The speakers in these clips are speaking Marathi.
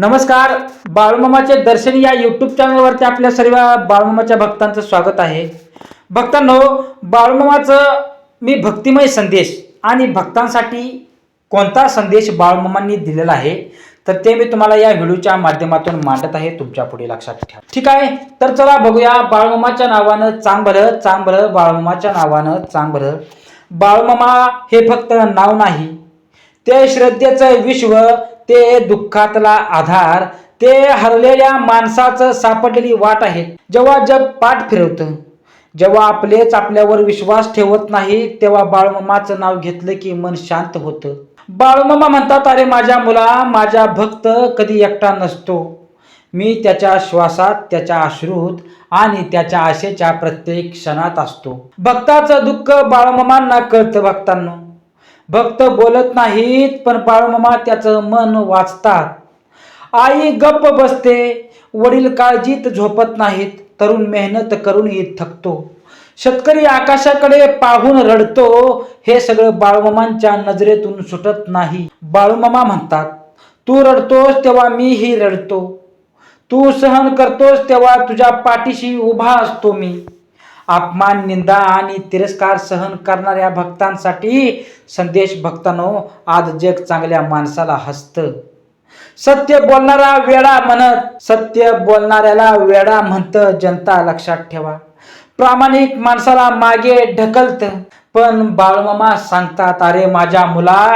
नमस्कार बाळूमामाचे दर्शन या यूट्यूब चॅनलवरती आपल्या सर्व बाळूमामाच्या भक्तांचं स्वागत आहे. भक्तांनो बाळूमामाचं मी भक्तिमय संदेश आणि भक्तांसाठी कोणता संदेश बाळूमामांनी दिलेला आहे तर ते मी तुम्हाला या व्हिडिओच्या माध्यमातून मांडत आहे. तुमच्यापुढे लक्षात ठेवा. ठीक आहे? तर चला बघूया बाळूमामाच्या नावानं चांग भलं चांग भलं बाळूमामाच्या नावानं चांग भलं बाळूमामा हे फक्त नाव नाही ते श्रद्धेचं विश्व ते दुःखातला आधार ते हरलेल्या माणसाचं सापडलेली वाट आहे. जेव्हा जग पाठ फिरवतं जेव्हा आपलेच आपल्यावर विश्वास ठेवत नाही तेव्हा बाळमामाचं नाव घेतलं की मन शांत होतं. बाळमामा म्हणतात अरे माझ्या मुला माझा भक्त कधी एकटा नसतो. मी त्याच्या श्वासात त्याच्या अश्रूत आणि त्याच्या आशेच्या प्रत्येक क्षणात असतो. भक्ताचं दुःख बाळमामांना कळतं भक्तांना. भक्त बोलत नाहीत पण बाळूमामा त्याचं मन वाचतात. आई गप्प बसते वडील काळजीत झोपत नाहीत तरुण मेहनत करूनही थकतो. शेतकरी आकाशाकडे पाहून रडतो हे सगळं बाळूमामांच्या नजरेतून सुटत नाही. बाळूमामा म्हणतात तू रडतोस तेव्हा मीही रडतो. तू सहन करतोस तेव्हा तुझ्या पाठीशी उभा असतो मी. अपमान निंदा आणि तिरस्कार सहन करणाऱ्या भक्तांसाठी संदेश भक्तांनो आज जग चांगल्या माणसाला हसतं. सत्य बोलणारा वेडा म्हणत सत्य बोलणाऱ्याला वेडा म्हणत जनता लक्षात ठेवा. प्रामाणिक माणसाला मागे ढकलत पण बाळमामा सांगतात अरे माझ्या मुला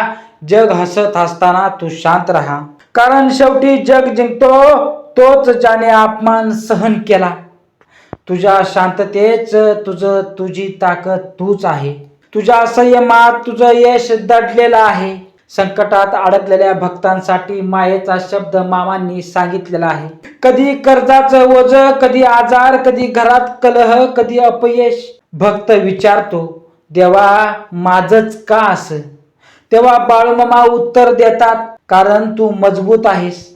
जग हसत असताना तू शांत राहा. कारण शेवटी जग जिंकतो तोच ज्याने अपमान सहन केला. तुझ्या शांततेच तुझं तुझी ताकद तूच आहे. तुझ्या संयमात तुझं यश दडलेलं आहे. संकटात अडकलेल्या भक्तांसाठी मायेचा शब्द मामांनी सांगितलेला आहे. कधी कर्जाचं ओझ कधी आजार कधी घरात कलह कधी अपयश. भक्त विचारतो देवा माझच का असं? तेव्हा बाळूमामा उत्तर देतात कारण तू मजबूत आहेस.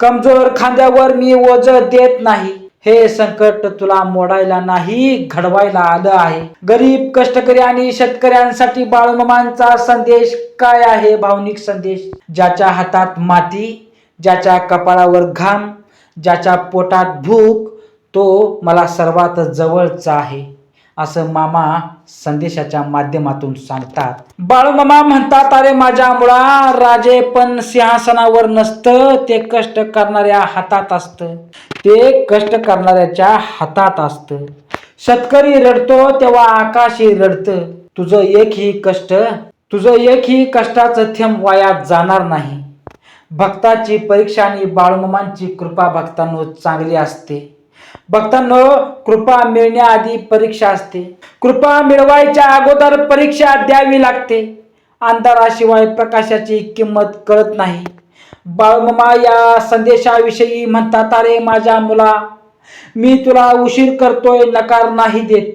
कमजोर खांद्यावर मी ओझ देत नाही. हे संकट तुला मोडायला नाही घडवायला आलं आहे. गरीब कष्टकरी आणि शेतकऱ्यांसाठी बाळूमामांचा संदेश काय आहे? भावनिक संदेश. ज्याच्या हातात माती ज्याच्या कपाळावर घाम ज्याच्या पोटात भूक तो मला सर्वात जवळचा आहे. असं मामा संदेशाच्या माध्यमातून सांगतात. बाळूमामा म्हणतात अरे माझ्या मुळा राजे पण सिंहासनावर नसतं ते कष्ट करणाऱ्या हातात असतं. ते कष्ट करणाऱ्याच्या हातात असतं. शेतकरी रडतो तेव्हा आकाशही रडतं. तुझं एकही कष्ट तुझं एकही कष्टाचं थेंब वायात जाणार नाही. भक्ताची परीक्षा आणि बाळूमामांची कृपा भक्तांनो चांगली असते. भक्तांनो कृपा मिळण्याआधी परीक्षा असते. कृपा मिळवायच्या अगोदर परीक्षा द्यावी लागते. अंधाराशिवाय प्रकाशाची किंमत कळत नाही. बाळमामा या संदेशाविषयी म्हणतात अरे माझ्या मुला मी तुला उशीर करतोय नकार नाही देत.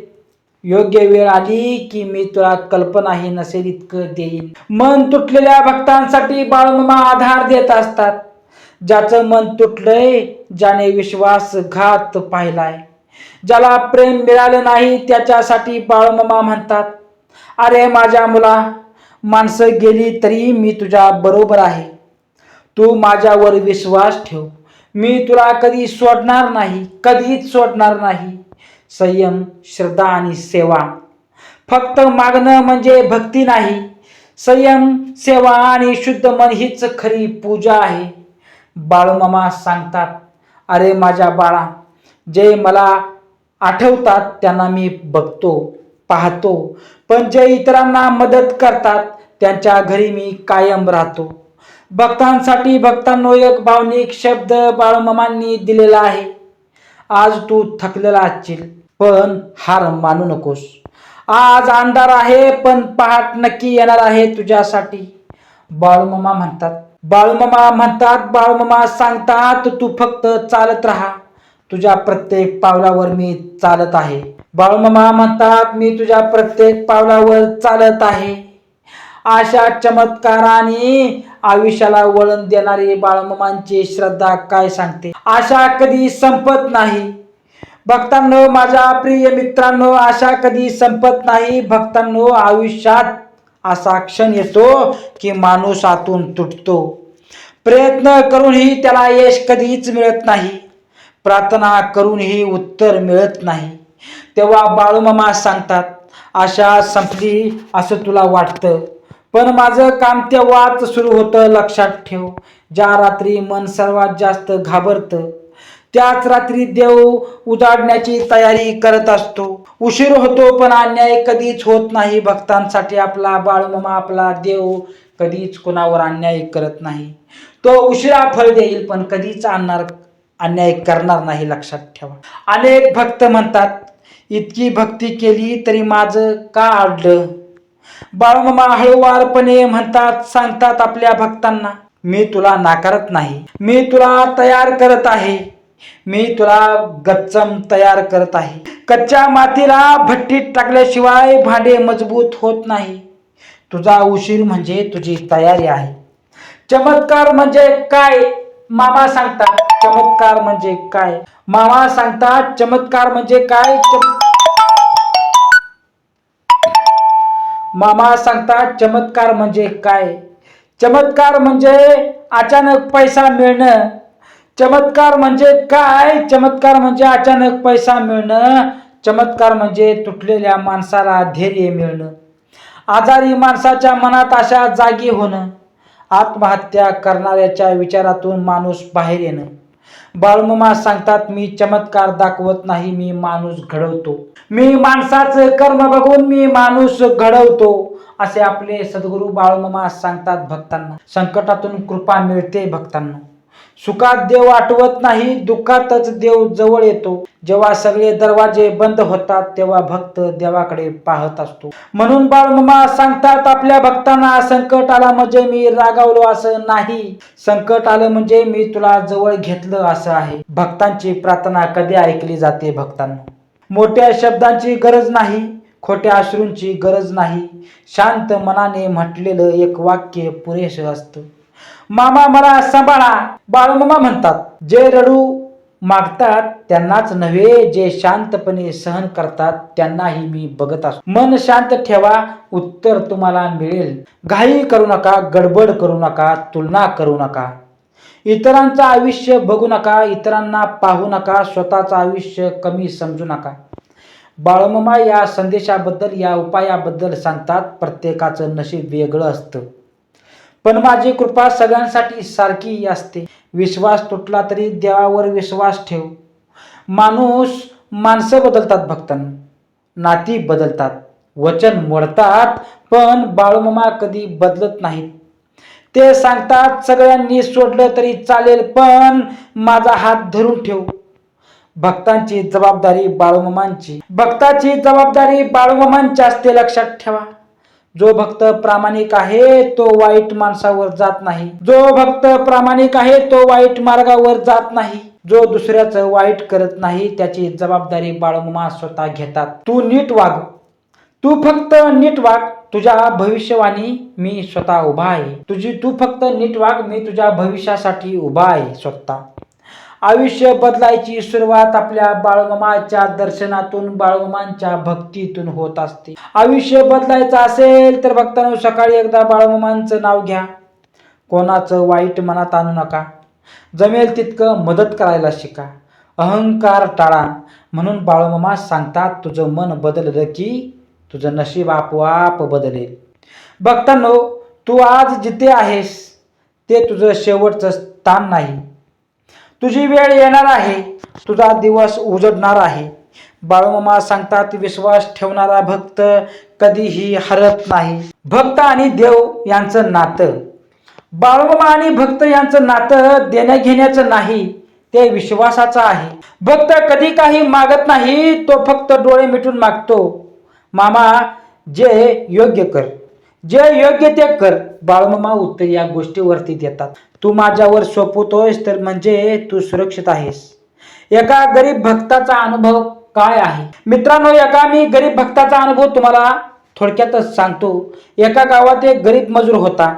योग्य वेळ आली की मी तुला कल्पनाही नसेल इतकं देईन. मन तुटलेल्या भक्तांसाठी बाळमामा आधार देत असतात. ज्याचं मन तुटलंय ज्याने विश्वासघात पाहिलाय. ज्याला प्रेम मिळालं नाही त्याच्यासाठी बाळमामा म्हणतात अरे माझ्या मुला माणसं गेली तरी मी तुझ्या बरोबर आहे. तू माझ्यावर विश्वास ठेव. मी तुला कधी सोडणार नाही कधीच सोडणार नाही. संयम श्रद्धा आणि सेवा. फक्त मागणं म्हणजे भक्ती नाही. संयम सेवा आणि शुद्ध मन हीच खरी पूजा आहे. बाळूमामा सांगतात अरे माझ्या बाळा जे मला आठवतात त्यांना मी बघतो पाहतो. पण जे इतरांना मदत करतात त्यांच्या घरी मी कायम राहतो. भक्तांसाठी भक्तांनो एक भावनिक शब्द बाळूमामांनी दिलेला आहे. आज तू थकलेला असशील पण हार मानू नकोस. आज अंधार आहे पण पहाट नक्की येणार आहे तुझ्यासाठी. बाळूमामा म्हणतात बाळूमामा म्हणतात बाळूमामा सांगतात तू फक्त चालत राहा. तुझ्या प्रत्येक पावलावर मी चालत आहे. बाळूमामा म्हणतात मी तुझ्या प्रत्येक पावलावर चालत आहे. अशा चमत्काराने आयुष्याला वळण देणारी बाळमामांची श्रद्धा काय सांगते? आशा कधी संपत नाही. भक्तांनो माझ्या प्रिय मित्रांनो आशा कधी संपत नाही. भक्तांनो आयुष्यात असा क्षण येतो की माणूस आतून तुटतो. प्रयत्न करूनही त्याला यश कधीच मिळत नाही. प्रार्थना करूनही उत्तर मिळत नाही. तेव्हा बाळूमामा सांगतात आशा संपली असं तुला वाटतं. पण माझं काम तेव्हाच सुरू होतं लक्षात ठेव. ज्या रात्री मन सर्वात जास्त घाबरतं त्याच रात्री देव उजाडण्याची तयारी करत असतो. उशीर होतो पण अन्याय कधीच होत नाही. भक्तांसाठी आपला बाळूमामा आपला देव कधीच कोणावर अन्याय करत नाही. तो उशिरा फळ देईल पण कधीच आणणार अन्याय करणार नाही लक्षात ठेवा. अनेक भक्त म्हणतात इतकी भक्ती केली तरी माझं का अडलं बाळूमामा हळूवारपणे म्हणतात सांगतात आपल्या भक्तांना मी तुला नाकारत नाही. मी तुला तयार करत आहे. मी तुला गच्चम तयार करत आहे. कच्च्या मातीला भट्टीत टाकल्याशिवाय भांडे मजबूत होत नाही. तुझा उशीर म्हणजे तुझी तयारी आहे. चमत्कार म्हणजे काय? मामा सांगतात चमत्कार म्हणजे काय? मामा सांगतात चमत्कार म्हणजे काय? चम- मामा सांगतात चमत्कार म्हणजे काय? चमत्कार म्हणजे अचानक पैसा मिळणं. चमत्कार म्हणजे काय? चमत्कार म्हणजे अचानक पैसा मिळणं. चमत्कार म्हणजे तुटलेल्या माणसाला धैर्य मिळणं. आजारी माणसाच्या मनात अशा जागी होणं. आत्महत्या करणाऱ्याच्या विचारातून माणूस बाहेर येणं. बाळमामा सांगतात मी चमत्कार दाखवत नाही मी माणूस घडवतो. मी माणसाचं कर्म बघून मी माणूस घडवतो. असे आपले सद्गुरू बाळमामा सांगतात भक्तांना. संकटातून कृपा मिळते भक्तांना. सुखात देव आठवत नाही दुःखातच देव जवळ येतो. जेव्हा सगळे दरवाजे बंद होतात तेव्हा भक्त देवाकडे पाहत असतो. म्हणून बाळमामा सांगतात आपल्या भक्तांना संकट आला म्हणजे मी रागावलो असं नाही. संकट आलं म्हणजे मी तुला जवळ घेतलं असं आहे. भक्तांची प्रार्थना कधी ऐकली जाते भक्तांना? मोठ्या शब्दांची गरज नाही खोट्या अश्रूंची गरज नाही. शांत मनाने म्हटलेलं एक वाक्य पुरेसं असतं. मामा मला सांभाळा. बाळूमामा म्हणतात जे रडू मागतात त्यांनाच नव्हे जे शांतपणे सहन करतात त्यांनाही मी बघत असतो. मन शांत ठेवा उत्तर तुम्हाला मिळेल. घाई करू नका गडबड करू नका तुलना करू नका. इतरांचं आयुष्य बघू नका इतरांना पाहू नका स्वतःचं आयुष्य कमी समजू नका. बाळमामा या संदेशाबद्दल या उपायाबद्दल सांगतात प्रत्येकाचं नशीब वेगळं असतं. पण माझी कृपा सगळ्यांसाठी सारखी असते. विश्वास तुटला तरी देवावर विश्वास ठेव. माणूस माणसं बदलतात भक्तांना. नाती बदलतात. वचन मोडतात पण बाळूमामा कधी बदलत नाहीत. ते सांगतात सगळ्यांनी सोडलं तरी चालेल पण माझा हात धरून ठेव. भक्तांची जबाबदारी बाळूमामांची. भक्ताची जबाबदारी बाळूमामांची असते लक्षात ठेवा. जो भक्त प्रामाणिक आहे तो वाईट माणसावर जात नाही. जो भक्त प्रामाणिक आहे तो वाईट मार्गावर जात नाही. जो दुसऱ्याचं वाईट करत नाही त्याची जबाबदारी बाळगमा स्वतः घेतात. तू नीट वाग. तू फक्त नीट वाग. तुझ्या भविष्यवाणी मी स्वतः उभा आहे. तुझी तू फक्त नीट वाग. मी तुझ्या भविष्यासाठी उभा आहे स्वतः. आयुष्य बदलायची सुरुवात आपल्या बाळगमाच्या दर्शनातून बाळगमांच्या भक्तीतून होत असते. आयुष्य बदलायचं असेल तर भक्तांनो सकाळी एकदा बाळगमांचं नाव घ्या. कोणाचं वाईट मनात आणू नका. जमेल तितकं मदत करायला शिका. अहंकार टाळा. म्हणून बाळमामा सांगतात तुझं मन बदललं की तुझं नशीब आपोआप बदलेल. भक्तांनो तू आज जिथे आहेस ते तुझं शेवटचं स्थान नाही. तुझी वेळ येणार आहे. तुझा दिवस उजडणार आहे. बाळूमामा सांगतात विश्वास ठेवणारा भक्त कधीही हरत नाही. भक्त आणि देव यांचं नातं. बाळूमामा आणि भक्त यांचं नातं देण्या घेण्याचं नाही ते विश्वासाचं आहे. भक्त कधी काही मागत नाही तो फक्त डोळे मिटून मागतो. मामा जे योग्य कर. जे योग्य ते कर. बाळूमामा उत्तर या गोष्टीवरती देतात. तू माझ्यावर सोपवतोयस तर म्हणजे तू सुरक्षित आहेस. एका गरीब भक्ताचा अनुभव काय आहे? मित्रांनो एका मी गरीब भक्ताचा अनुभव तुम्हाला थोडक्यातच सांगतो. एका गावात एक गरीब मजूर होता.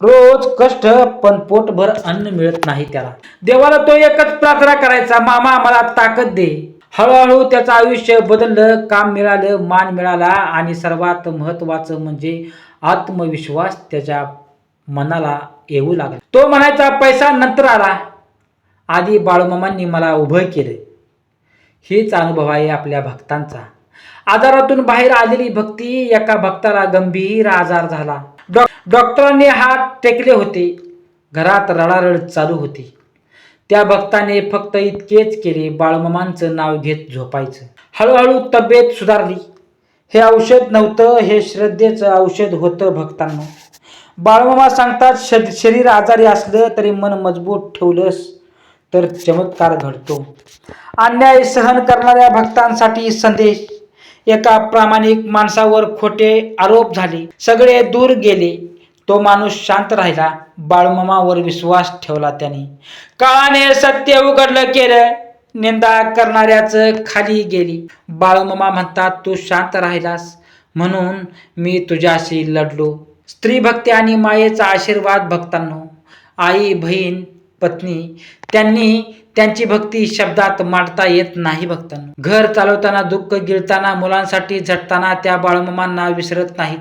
रोज कष्ट पण पोटभर अन्न मिळत नाही त्याला. देवाला तो एकच प्रार्थना करायचा मामा मला ताकद दे. हळूहळू त्याचं आयुष्य बदललं काम मिळालं मान मिळाला आणि सर्वात महत्त्वाचं म्हणजे आत्मविश्वास त्याच्या मनाला येऊ लागला. तो म्हणायचा पैसा नंतर आला. आधी बाळूमामांनी मला उभं केलं. हीच अनुभव आहे आपल्या भक्तांचा. आजारातून बाहेर आलेली भक्ती एका भक्ताला गंभीर आजार झाला. डॉ डॉक्टरांनी हात टेकले होते. घरात रडारड चालू होती. त्या भक्ताने फक्त इतकेच केले बाळमामांचं नाव घेत झोपायचं. हळूहळू तब्येत सुधारली. हे औषध नव्हतं हे श्रद्धेचं औषध होतं भक्तांना. बाळमामा सांगतात श शरीर आजारी असलं तरी मन मजबूत ठेवलंस तर चमत्कार घडतो. अन्याय सहन करणाऱ्या भक्तांसाठी संदेश. एका प्रामाणिक माणसावर खोटे आरोप झाले. सगळे दूर गेले. तो माणूस शांत राहिला. बाळमामावर विश्वास ठेवला त्याने. काळाने सत्य उघडलं केलं. निंदा करणाऱ्याच खाली गेली. बाळमामा म्हणतात तू शांत राहिलास. म्हणून मी तुझ्याशी लढलो. स्त्री भक्ती आणि मायेचा आशीर्वाद भक्तांनो आई बहीण पत्नी त्यांनी त्यांची भक्ती शब्दात मांडता येत नाही भक्तांनो. घर चालवताना दुःख गिळताना मुलांसाठी झटताना त्या बाळमामांना विसरत नाहीत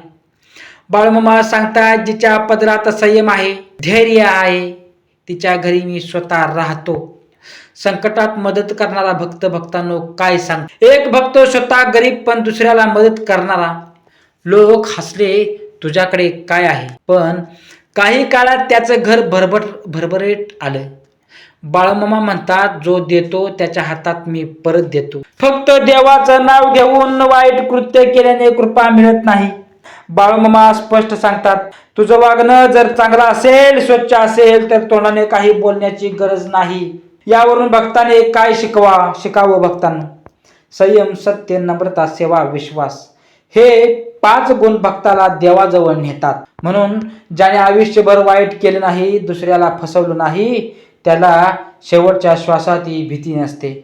बाळमामा सांगतात जिच्या पदरात संयम आहे धैर्य आहे तिच्या घरी मी स्वतः राहतो. संकटात मदत करणारा भक्त भक्तांनो काय सांग? एक भक्त स्वतः गरीब पण दुसऱ्याला मदत करणारा. लोक हसले तुझ्याकडे काय आहे? पण काही काळात त्याचं घर भरभर भरभरेट आलं बाळमामा म्हणतात जो देतो त्याच्या हातात मी परत देतो. फक्त देवाचं नाव घेऊन वाईट कृत्य केल्याने कृपा मिळत नाही. बाळमामा स्पष्ट सांगतात तुझं वागणं जर चांगलं असेल स्वच्छ असेल तर तोंडाने काही बोलण्याची गरज नाही. यावरून भक्ताने काय शिकवा शिकावं भक्तांना? संयम सत्य नम्रता सेवा विश्वास. हे पाच गुण भक्ताला देवाजवळ नेतात. म्हणून ज्याने आयुष्यभर वाईट केले नाही दुसऱ्याला फसवलं नाही त्याला शेवटच्या श्वासातही भीती नसते.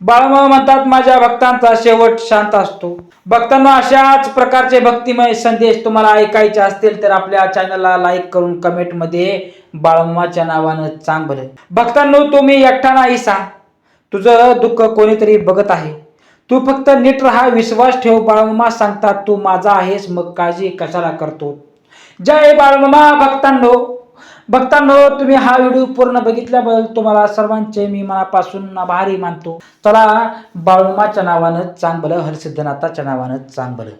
बाळमा म्हणतात माझ्या भक्तांचा शेवट शांत असतो. भक्तांना अशाच प्रकारचे भक्तिमय संदेश तुम्हाला ऐकायचे असतील तर आपल्या चॅनलला लाईक करून कमेंटमध्ये बाळमाच्या नावानं चांग भक्तांनो तुम्ही एकटा नाही सांग तुझं दुःख कोणीतरी बघत आहे. तू फक्त नीट राहा विश्वास ठेव बाळमामा सांगतात तू माझा आहेस मग काळजी कशाला करतो? जय बाळमामा भक्तांनो. भक्तांनो तुम्ही हा व्हिडिओ पूर्ण बघितल्याबद्दल तुम्हाला सर्वांचे मी मनापासून आभारी मानतो. चला बाळमाच्या नावानं चांगलं हरसिद्धनाथाच्या नावानं चांगलं